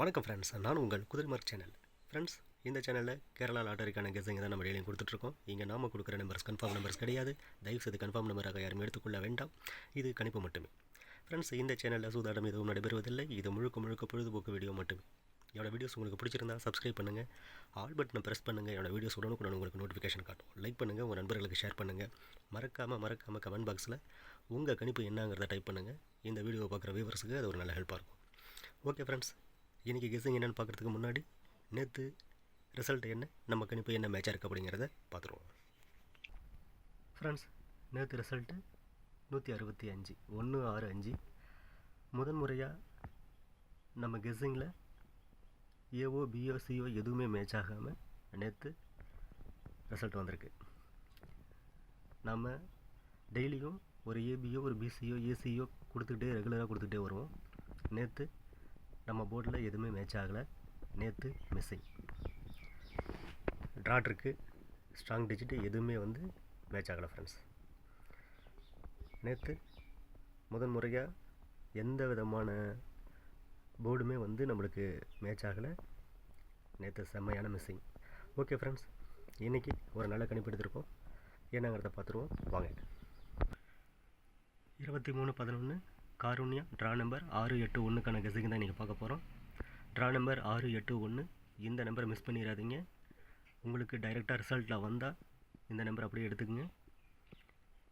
வணக்கம் ஃப்ரெண்ட்ஸ் நான் உங்கள் குதிர்மார்க் சேனல் ஃப்ரெண்ட்ஸ் இந்த சேனலில் கேரளா லாட்டரிக்கான கெஸிங் தான் நம்ம டெய்லியும் கொடுத்துட்ருக்கோம். இங்கே நாம கொடுக்குற நம்பர்ஸ் கன்ஃபார்ம் நம்பர்ஸ் கிடையாது. தயவு செய்து கன்ஃபார்ம் நம்பராக யாரும் எடுத்துக்கொள்ள வேண்டாம். இது கணிப்பு மட்டுமே. ஃப்ரெண்ட்ஸ் இந்த சேனலில் சூதாடம் எதுவும் நடைபெறுவதில்லை. இது முழுக்க முழுக்க பொழுதுபோக்கு வீடியோ மட்டுமே. என்னோடய வீடியோஸ் உங்களுக்கு பிடிச்சிருந்தா சப்ஸ்கிரைப் பண்ணுங்கள் ஆல் பட்டனை ப்ரெஸ் பண்ணுங்கள் என்னோட வீடியோஸ் உடனுக்குடன் உங்களுக்கு நோட்டிஃபிகேஷன் காட்டும். லைக் பண்ணுங்கள் உங்கள் நண்பர்களுக்கு ஷேர் பண்ணுங்கள் மறக்காமல் மறக்காமல் கமெண்ட் பாக்ஸில் உங்கள் கணிப்பு என்னங்கிறத டைப் பண்ணுங்கள் இந்த வீடியோ பார்க்குற வியூவர்ஸுக்கு அது ஒரு நல்ல ஹெல்ப்பாக இருக்கும். ஓகே ஃப்ரெண்ட்ஸ் இன்றைக்கி கெஸிங் என்னென்னு பார்க்குறதுக்கு முன்னாடி நேற்று ரிசல்ட் என்ன நம்ம கணிப்பு என்ன மேட்சாக இருக்குது அப்படிங்கிறத பார்த்துருவோம். ஃப்ரெண்ட்ஸ் நேற்று ரிசல்ட்டு நூற்றி அறுபத்தி அஞ்சு ஒன்று ஆறு அஞ்சு. முதன் முறையாக நம்ம கெஸ்ஸிங்கில் ஏஓ பிஓ சிஓ எதுவுமே மேட்ச் ஆகாமல் நேற்று ரிசல்ட் வந்திருக்கு. நம்ம டெய்லியும் ஒரு ஏபிஓ ஒரு பிசிஓ ஏசிஓ கொடுத்துக்கிட்டே ரெகுலராக கொடுத்துக்கிட்டே வருவோம். நேற்று நம்ம போர்டில் எதுவுமே மேட்ச் ஆகலை. நேற்று மிஸ்ஸிங் ட்ராட்ருக்கு ஸ்ட்ராங் டிஜிட் எதுவுமே வந்து மேட்ச் ஆகலை ஃப்ரெண்ட்ஸ் நேற்று முதன் முறையாக எந்த விதமான போர்டுமே வந்து நம்மளுக்கு மேட்ச் ஆகலை. நேற்று செம்மையான மிஸ்ஸிங் ஓகே ஃப்ரெண்ட்ஸ் இன்றைக்கி ஒரு நல்ல கணிப்பு எடுத்திருக்கோம். என்னங்கிறத பார்த்துருவோம். வாங்க. இருபத்தி மூணு பதினொன்று காருண்யா ட்ரா நம்பர் ஆறு எட்டு ஒன்றுக்கான கெஸிங் தான் இன்றைக்கி பார்க்க போகிறோம் ட்ரா நம்பர் ஆறு எட்டு ஒன்று இந்த நம்பரை மிஸ் பண்ணிடாதீங்க உங்களுக்கு டைரெக்டாக ரிசல்ட்டில் வந்தால் இந்த நம்பர் அப்படியே எடுத்துக்கங்க.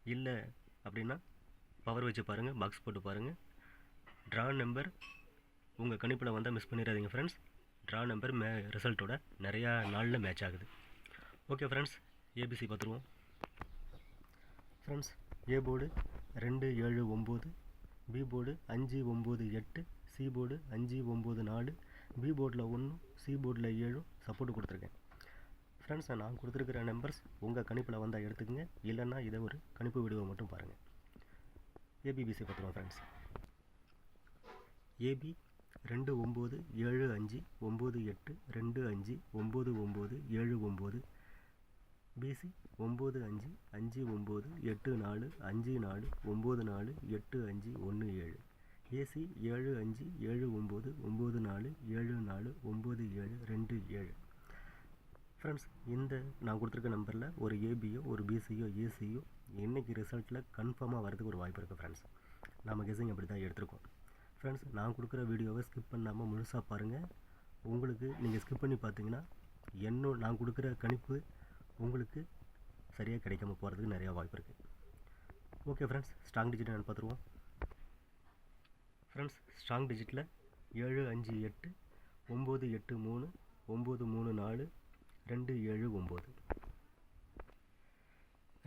இல்லை அப்படின்னா பவர் வச்சு பாருங்கள் பாக்ஸ் போட்டு பாருங்கள் ட்ரா நம்பர் உங்கள் கணிப்பில் வந்தால் மிஸ் பண்ணிடாதீங்க ஃப்ரெண்ட்ஸ் ட்ரா நம்பர் மே ரிசல்ட்டோட நிறையா நாளில் மேட்ச் ஆகுது. ஓகே ஃப்ரெண்ட்ஸ் ஏபிசி பார்த்துருவோம் ஃப்ரெண்ட்ஸ் ஏ போர்டு ரெண்டு ஏழு ஒம்பது பி போர்டு அஞ்சு ஒம்பது எட்டு சி போர்டு அஞ்சு ஒம்பது நாலு பி போர்டில் ஒன்று சி போர்டில் ஏழும் சப்போர்ட் கொடுத்துருக்கேன். ஃப்ரெண்ட்ஸ் நான் கொடுத்துருக்கிற நம்பர்ஸ் உங்கள் கணிப்பில் வந்தால் எடுத்துக்கங்க. இல்லைன்னா இதை ஒரு கணிப்பு வீடியோ மட்டும் பாருங்கள் ஏபிபிசி பார்த்துருவோம் ஃப்ரெண்ட்ஸ் ஏபி ரெண்டு ஒம்பது ஏழு அஞ்சு ஒம்பது எட்டு ரெண்டு அஞ்சு ஒம்பது ஒம்பது ஏழு ஒம்பது பிசி ஒம்பது அஞ்சு அஞ்சு ஒம்பது எட்டு நாலு அஞ்சு நாலு ஒம்பது நாலு எட்டு அஞ்சு ஒன்று ஏழு. ஏசி ஏழு அஞ்சு ஏழு ஒம்பது ஒம்பது நாலு ஏழு நாலு ஒம்பது ஏழு ரெண்டு ஏழு. ஃப்ரெண்ட்ஸ் இந்த நான் கொடுத்துருக்க நம்பரில் ஒரு ஏபியோ ஒரு பிசியோ ஏசியோ இன்றைக்கி ரிசல்ட்டில் கன்ஃபார்மாக வரதுக்கு ஒரு வாய்ப்பு இருக்குது ஃப்ரெண்ட்ஸ் நம்ம கெஸிங் அப்படி தான் எடுத்திருக்கோம். ஃப்ரெண்ட்ஸ் நான் கொடுக்குற வீடியோவை ஸ்கிப் பண்ணாமல் முழுசாக பாருங்கள் உங்களுக்கு நீங்கள் ஸ்கிப் பண்ணி பார்த்தீங்கன்னா என்னோ நான் கொடுக்குற கணிப்பு உங்களுக்கு சரியாக கிடைக்காம போகிறதுக்கு நிறையா வாய்ப்பு இருக்குது ஓகே ஃப்ரெண்ட்ஸ் ஸ்ட்ராங் டிஜிட் நான் பார்த்துருவோம். ஃப்ரெண்ட்ஸ் ஸ்ட்ராங் டிஜிட்டில் ஏழு அஞ்சு எட்டு ஒம்பது எட்டு மூணு ஒம்பது மூணு நாலு ரெண்டு ஏழு ஒம்பது.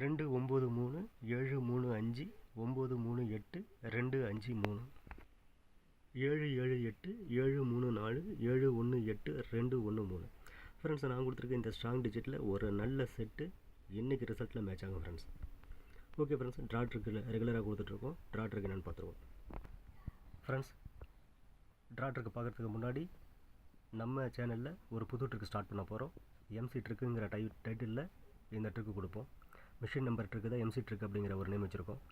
ரெண்டு ஒம்பது மூணு ஏழு மூணு அஞ்சு ஒம்பது மூணு எட்டு ரெண்டு அஞ்சு மூணு. ஏழு ஏழு எட்டு ஏழு மூணு நாலு ஏழு ஒன்று எட்டு ரெண்டு ஒன்று மூணு. ஃப்ரெண்ட்ஸ் நான் கொடுத்துருக்க இந்த ஸ்ட்ராங் டிஜிட்டில் ஒரு நல்ல செட்டு இன்றைக்கி ரிசல்ட்டில் மேட்ச் ஆகும் ஃப்ரெண்ட்ஸ் ஓகே ஃப்ரெண்ட்ஸ் ட்ராட் இருக்குல்ல ரெகுலராக கொடுத்துட்ருக்கோம். ட்ராட் இருக்கு என்னென்னு பார்த்துருவோம். ஃப்ரெண்ட்ஸ் ட்ராட் இருக்கு பார்க்குறதுக்கு முன்னாடி நம்ம சேனலில் ஒரு புது ட்ரிக் ஸ்டார்ட் பண்ண போகிறோம் எம்சி ட்ரிக்குங்கிற டை டைட்டிலில் இந்த ட்ரிக்கு கொடுப்போம். மிஷின் நம்பர் ட்ரிக்கு தான் எம்சி ட்ரிக் அப்படிங்கிற ஒரு நேம் வச்சுருக்கோம்.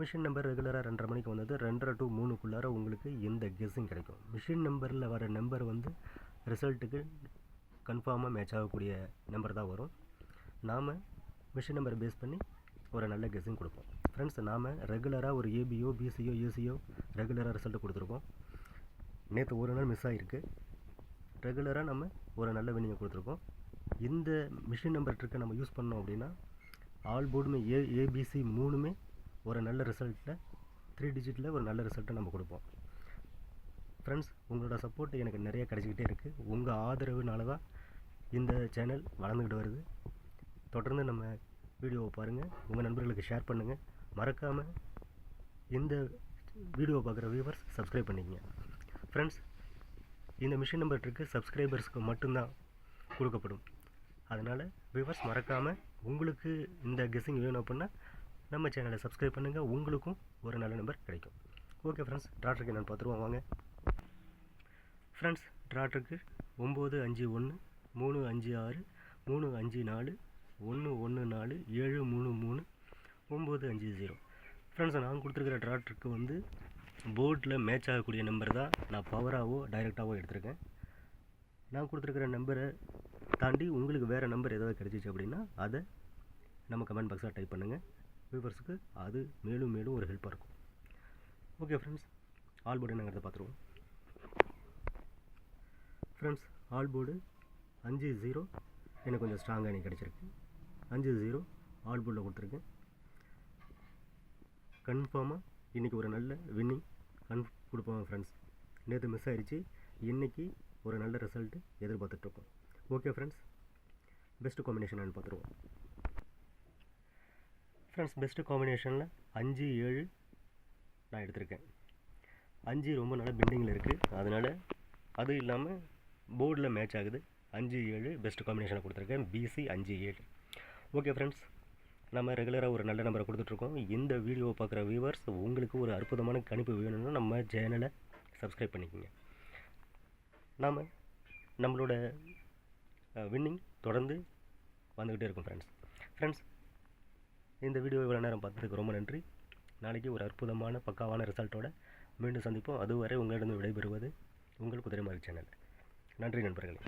மிஷின் நம்பர் ரெகுலராக ரெண்டரை மணிக்கு வந்தது ரெண்டரை டு மூணுக்குள்ளார உங்களுக்கு இந்த கெஸ்ஸும் கிடைக்கும்? மிஷின் நம்பரில் வர நம்பர் வந்து ரிசல்ட்டுக்கு கன்ஃபார்மாக மேட்ச் ஆகக்கூடிய நம்பர் தான் வரும். நாம் மிஷின் நம்பரை பேஸ் பண்ணி ஒரு நல்ல கெஸ்ஸிங் கொடுப்போம். ஃப்ரெண்ட்ஸ் நாம் ரெகுலராக ஒரு ஏபிஓ பிசிஓ ஏசியோ ரெகுலராக ரிசல்ட் கொடுத்துருக்கோம். நேற்று ஒரு நாள் மிஸ் ஆகிருக்கு ரெகுலராக நம்ம ஒரு நல்ல வினிங்கை கொடுத்துருக்கோம். இந்த மிஷின் நம்பர் ட்ரிக்கை நம்ம யூஸ் பண்ணோம் அப்படின்னா ஆல் போர்டுமே ஏ ஏபிசி மூணுமே ஒரு நல்ல ரிசல்ட்டில் த்ரீ டிஜிட்டில் ஒரு நல்ல ரிசல்ட்டை நம்ம கொடுப்போம். ஃப்ரெண்ட்ஸ் உங்களோட சப்போர்ட் எனக்கு நிறைய கிடச்சிக்கிட்டே இருக்குது உங்கள் ஆதரவுனால தான் இந்த சேனல் வளர்ந்துக்கிட்டு வருது. தொடர்ந்து நம்ம வீடியோவை பாருங்கள் உங்கள் நண்பர்களுக்கு ஷேர் பண்ணுங்கள் மறக்காமல் இந்த வீடியோவை பார்க்குற வியூவர்ஸ் சப்ஸ்கிரைப் பண்ணிக்கங்க. ஃப்ரெண்ட்ஸ் இந்த மிஷின் நம்பர் ட்ரிக்கு சப்ஸ்கிரைபர்ஸ்க்கு மட்டும்தான் கொடுக்கப்படும். அதனால் வியூவர்ஸ் மறக்காமல் உங்களுக்கு இந்த கெஸ்ஸிங் வேணும் அப்படின்னா நம்ம சேனலை சப்ஸ்கிரைப் பண்ணுங்கள் உங்களுக்கும் ஒரு நல்ல நம்பர் கிடைக்கும். ஓகே ஃப்ரெண்ட்ஸ் ட்ராட்ருக்கு என்னென்னு பார்த்துருவோம். வாங்க. ஃப்ரெண்ட்ஸ் ட்ராட்ருக்கு ஒம்பது அஞ்சு ஒன்று மூணு அஞ்சு ஆறு மூணு அஞ்சு நாலு ஒன்று ஒன்று நாலு ஏழு மூணு மூணு ஒம்பது அஞ்சு ஜீரோ. ஃப்ரெண்ட்ஸ் நான் கொடுத்துருக்கிற ட்ராட்ருக்கு வந்து போர்டில் மேட்ச் ஆகக்கூடிய நம்பர் தான் நான் பவராகவோ டைரெக்டாகவோ எடுத்திருக்கேன். நான் கொடுத்துருக்கிற நம்பரை தாண்டி உங்களுக்கு வேறு நம்பர் ஏதாவது கிடச்சிச்சு அப்படின்னா அதை நம்ம கமெண்ட் பாக்ஸாக டைப் பண்ணுங்கள் வியூவர்ஸுக்கு அது மேலும் மேலும் ஒரு ஹெல்ப்பாக இருக்கும். ஓகே ஃப்ரெண்ட்ஸ் ஆல் போர்டு என்னங்கிறத பார்த்துருவோம். ஃப்ரெண்ட்ஸ் ஆல் போர்டு அஞ்சு ஜீரோ எனக்கு கொஞ்சம் ஸ்ட்ராங்காக எனக்கு கிடச்சிருக்கு. அஞ்சு ஜீரோ ஆல் போர்டில் கொடுத்துருக்கேன். கன்ஃபார்மாக இன்றைக்கி ஒரு நல்ல வின்னிங் கன் கொடுப்பாங்க ஃப்ரெண்ட்ஸ் நேற்று மிஸ் ஆயிடுச்சு இன்றைக்கி ஒரு நல்ல ரிசல்ட்டு எதிர்பார்த்துட்ருக்கோம். ஓகே ஃப்ரெண்ட்ஸ் பெஸ்ட்டு காம்பினேஷன் பார்த்துருவோம். ஃப்ரெண்ட்ஸ் பெஸ்ட்டு காம்பினேஷனில் அஞ்சு ஏழு நான் எடுத்திருக்கேன். அஞ்சு ரொம்ப நல்ல பெண்டிங்கில் இருக்குது அதனால் அது இல்லாமல் போர்டில் மேட்ச் ஆகுது. அஞ்சு ஏழு பெஸ்ட் காம்பினேஷனை கொடுத்துருக்கேன். பிசி அஞ்சு ஏழு. ஓகே ஃப்ரெண்ட்ஸ் நம்ம ரெகுலராக ஒரு நல்ல நம்பரை கொடுத்துட்ருக்கோம். இந்த வீடியோவை பார்க்குற வியூவர்ஸ் உங்களுக்கு ஒரு அற்புதமான கணிப்பு வேணும்னா நம்ம சேனலை சப்ஸ்கிரைப் பண்ணிக்கோங்க. நாம் நம்மளோட வின்னிங் தொடர்ந்து வந்துக்கிட்டே இருக்கும் ஃப்ரெண்ட்ஸ் ஃப்ரெண்ட்ஸ் இந்த வீடியோ இவ்வளோ நேரம் பார்த்ததுக்கு ரொம்ப நன்றி. நாளைக்கு ஒரு அற்புதமான பக்காவான ரிசல்ட்டோட மீண்டும் சந்திப்போம். அதுவரை உங்களிடம் விடைபெறுவது உங்கள் குதிரைமாரி சேனல் நன்றி நண்பர்களே.